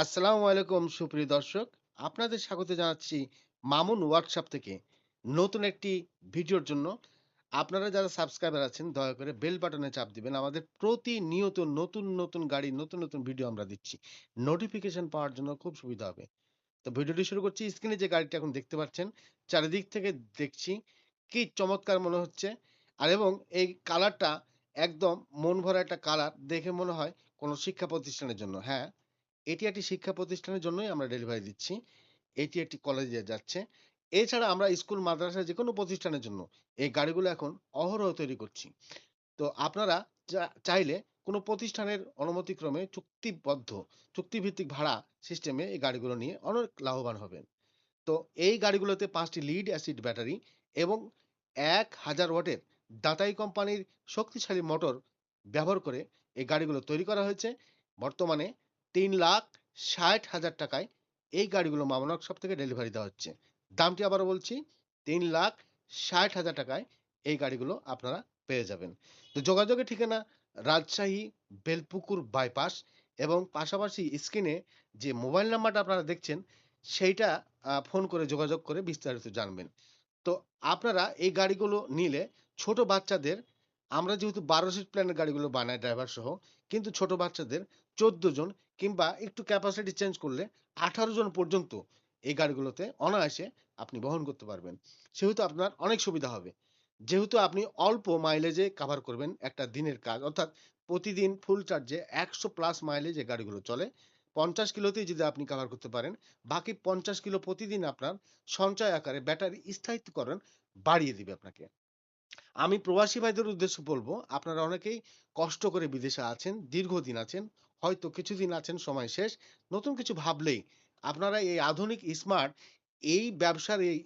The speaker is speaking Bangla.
আসসালামু আলাইকুম সুপ্রিয় দর্শক। আপনাদের স্বাগত জানাচ্ছি মামুন ওয়ার্কশপ থেকে। নতুন একটি ভিডিওর জন্য আপনারা যারা সাবস্ক্রাইবার আছেন দয়া করে বেল বাটনে চাপ দিবেন। আমাদের প্রতিনিয়ত নতুন, নতুন গাড়ি নতুন, নতুন ভিডিও আমরা দিচ্ছি। নোটিফিকেশন পাওয়ার জন্য খুব সুবিধা হবে। তো ভিডিওটি শুরু করছি। স্ক্রিনে যে গাড়িটা এখন দেখতে পাচ্ছেন, চারিদিক থেকে দেখছি কি চমৎকার মনে হচ্ছে। আর এবং এই কালারটা একদম মন ভরা একটা কালার দেখে মনে হয় কোনো শিক্ষা প্রতিষ্ঠানের জন্য। হ্যাঁ, এটি একটি শিক্ষা প্রতিষ্ঠানের জন্যই আমরা ডেলিভারি দিচ্ছি। এটি একটি কলেজে যাচ্ছে। এছাড়া আমরা স্কুল, মাদ্রাসা যেকোনো প্রতিষ্ঠানের জন্য এই গাড়িগুলো এখন অহরহ তৈরি করছি। তো আপনারা চাইলে কোনো প্রতিষ্ঠানের অনুমতিক্রমে চুক্তিবদ্ধ, চুক্তিভিত্তিক ভাড়া সিস্টেমে এই গাড়িগুলো নিয়ে অনেক লাভবান হবেন। তো এই গাড়িগুলোতে ৫ টি লিড অ্যাসিড ব্যাটারি এবং ১০০০ ওয়াটের দাতাই কোম্পানির শক্তিশালী মোটর ব্যবহার করে এই গাড়িগুলো তৈরি করা হয়েছে। বর্তমানে ৩,৬০,০০০ টাকায় এই গাড়িগুলো মামুন ওয়ার্কশপ থেকে ডেলিভারি দেওয়া হচ্ছে। দামটি আবারও বলছি ৩,৬০,০০০ টাকায় এই গাড়িগুলো আপনারা পেয়ে যাবেন। তো যোগাযোগের ঠিকানা রাজশাহী বেলপুকুর বাইপাস এবং পাশাপাশি স্ক্রিনে যে মোবাইল নাম্বারটা আপনারা দেখছেন সেইটা ফোন করে যোগাযোগ করে বিস্তারিত জানবেন। তো আপনারা এই গাড়িগুলো নিলে ছোট বাচ্চাদের আমরা যেহেতু ১২ সিট প্ল্যানের গাড়িগুলো বানাই ড্রাইভার সহ, কিন্তু ছোট বাচ্চাদের ১৪ জন কিংবা একটু ক্যাপাসিটি চেঞ্জ করলে ১৮ জন পর্যন্ত এই গাড়িগুলোতে অনায়াসে আপনি বহন করতে পারবেন। সেহেতু আপনার অনেক সুবিধা হবে। যেহেতু আপনি অল্প মাইলেজে কাভার করবেন একটা দিনের কাজ অর্থাৎ প্রতিদিন ফুল চার্জে ১০০ প্লাস মাইলেজ এই গাড়িগুলো চলে। ৫০ কিলোতেই যদি আপনি কাভার করতে পারেন, বাকি ৫০ কিলো প্রতিদিন আপনার সঞ্চয় আকারে ব্যাটারি স্থায়িত্বকরণ বাড়িয়ে দিবে আপনাকে। আমি প্রবাসী ভাইদের উদ্দেশ্যে বলব আপনারা অনেকেই কষ্ট করে বিদেশে আছেন, দীর্ঘদিন আছেন, হয়তো কিছুদিন আছেন সময় শেষ। নতুন কিছু ভাবলেই আপনারা এই আধুনিক স্মার্ট এই ব্যবসার এই